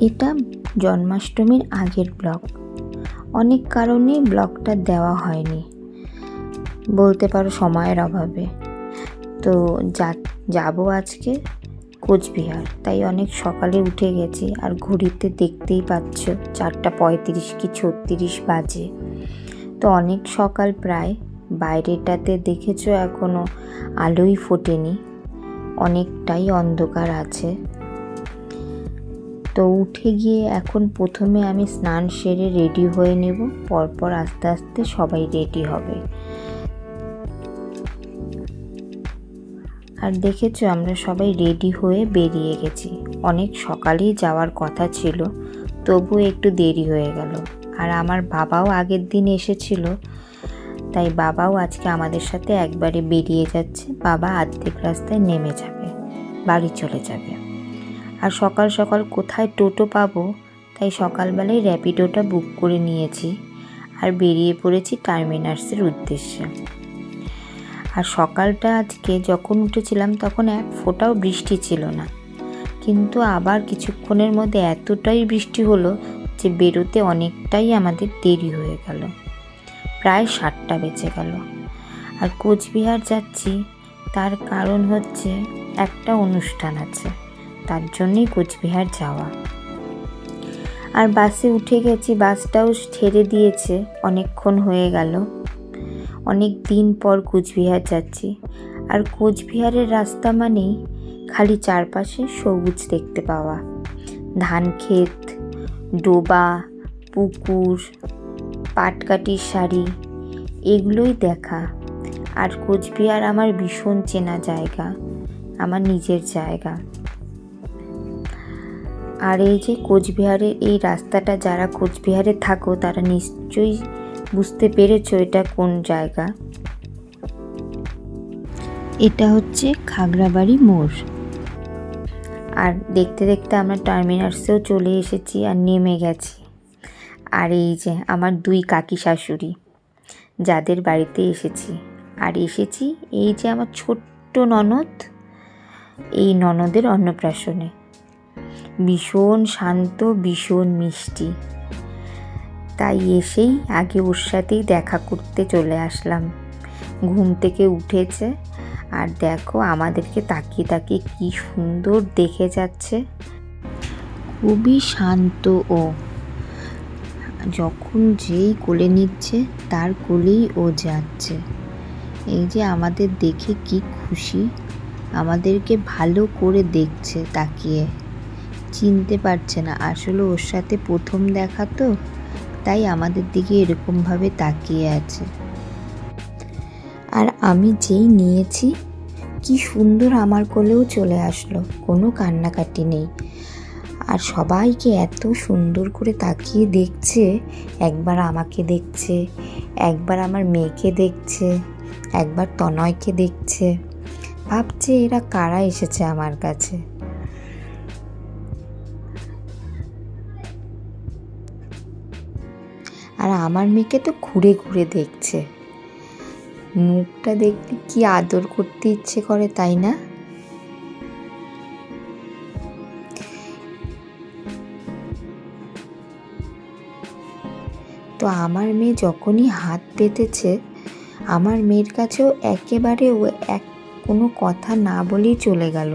এটা জন্মাষ্টমীর আগের ব্লগ অনেক কারণেই ব্লগটা দেওয়া হয়নি। বলতে পারো সময়ের অভাবে। তো যা, যাব আজকে কোচবিহার। তাই অনেক সকালে উঠে গেছি, আর ঘড়িতে দেখতেই পাচ্ছ চারটা পঁয়ত্রিশ কি ছত্রিশ বাজে। তো অনেক সকাল প্রায়। বাইরেটাতে দেখেছ এখনও আলোই ফোটেনি। অনেকটাই অন্ধকার আছে। তো উঠে গিয়ে এখন প্রথমে আমি স্নান সেরে রেডি হয়ে নেব। পরপর আস্তে আস্তে সবাই রেডি হবে। আর দেখেছ, আমরা সবাই রেডি হয়ে বেরিয়ে গেছি। অনেক সকালেই যাওয়ার কথা ছিল, তবু একটু দেরি হয়ে গেল। আর আমার বাবাও আগের দিন এসেছিল, তাই বাবাও আজকে আমাদের সাথে একবারে বেরিয়ে যাচ্ছে। বাবা আর্ধেক রাস্তায় নেমে যাবে, বাড়ি চলে যাবে। আর সকাল সকাল কোথায় টোটো পাবো, তাই সকালবেলায় র্যাপিডোটা বুক করে নিয়েছি আর বেরিয়ে পড়েছি টার্মিনার্সের উদ্দেশ্যে। আর সকালটা আজকে যখন উঠেছিলাম তখন এক ফোঁটাও বৃষ্টি ছিল না। কিন্তু আবার কিছুক্ষণের মধ্যে এতটাই বৃষ্টি হলো যে বেরোতে অনেকটাই আমাদের দেরি হয়ে গেল। প্রায় সাতটা বেজে গেল। আর কোচবিহার যাচ্ছি, তার কারণ হচ্ছে একটা অনুষ্ঠান আছে। তার জন্যই কোচবিহার যাওয়া। আর বাসে উঠে গেছি, বাসটাও ছেড়ে দিয়েছে, অনেকক্ষণ হয়ে গেল। অনেক দিন পর কোচবিহার যাচ্ছি। আর কোচবিহারের রাস্তা মানেই খালি চারপাশে সবুজ দেখতে পাওয়া। ধান ক্ষেত, ডোবা, পুকুর পাটকাঠির শাড়ি, এগুলোই দেখা। আর কোচবিহার আমার ভীষণ চেনা জায়গা, আমার নিজের জায়গা। আর এই যে কোচবিহারের এই রাস্তাটা, যারা কোচবিহারে থাকো, তারা নিশ্চয়ই বুঝতে পেরেছ এটা কোন জায়গা। এটা হচ্ছে খাগড়াবাড়ি মোড়। আর দেখতে দেখতে আমরা টার্মিনার্সেও চলে এসেছি আর নেমে গেছি। আর এই যে আমার দুই কাকি শাশুড়ি, যাদের বাড়িতে এসেছি। আর এসেছি এই যে আমার ছোট্ট ননদ, এই ননদের অন্নপ্রাশনে। ভীষণ শান্ত, ভীষণ মিষ্টি। তাই এসেই আগে ওর সাথেই দেখা করতে চলে আসলাম। ঘুম থেকে উঠেছে। আর দেখো, আমাদেরকে তাকিয়ে তাকিয়ে কি সুন্দর দেখে যাচ্ছে। খুবই শান্ত ও। যখন যেই কোলে নিচ্ছে, তার কোলেই ও যাচ্ছে। এই যে আমাদের দেখে কি খুশি। আমাদেরকে ভালো করে দেখছে, তাকিয়ে। চিনতে পারছে না। আসলে ওর সাথে প্রথম দেখা তো, তাই আমাদের দিকে এরকমভাবে তাকিয়ে আছে। আর আমি যেই নিয়েছি, কি সুন্দর আমার কোলেও চলে আসলো, কোনো কান্নাকাটি নেই। আর সবাইকে এত সুন্দর করে তাকিয়ে দেখছে, একবার আমাকে দেখছে, একবার আমার মেয়েকে দেখছে, একবার তনয়কে দেখছে। ভাবছে এরা কারা এসেছে আমার কাছে। আর আমার মেয়েকে তো ঘুরে ঘুরে দেখছে। মুখটা দেখলে কি আদর করতে ইচ্ছে করে, তাই না? তো আমার মেয়ে যখনই হাত পেতেছে, আমার মেয়ের কাছেও একেবারে ও এক কোনো কথা না বলেই চলে গেল।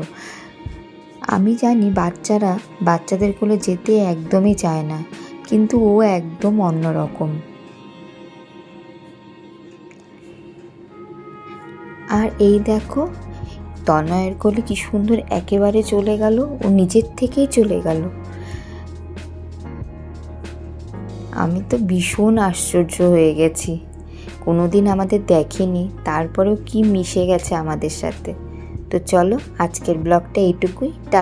আমি জানি বাচ্চারা বাচ্চাদের কোলে যেতে একদমই চায় না। কিন্তু ও একদম অন্যরকম। আর এই দেখো, তনয়ের কোলে কি সুন্দর একেবারে চলে গেল, ও নিজের থেকেই চলে গেল। আমি তো ভীষণ আশ্চর্য হয়ে গেছি। কোনোদিন আমাদের দেখেনি, তারপরেও কি মিশে গেছে আমাদের সাথে। তো চলো, আজকের ব্লগটা এইটুকুই।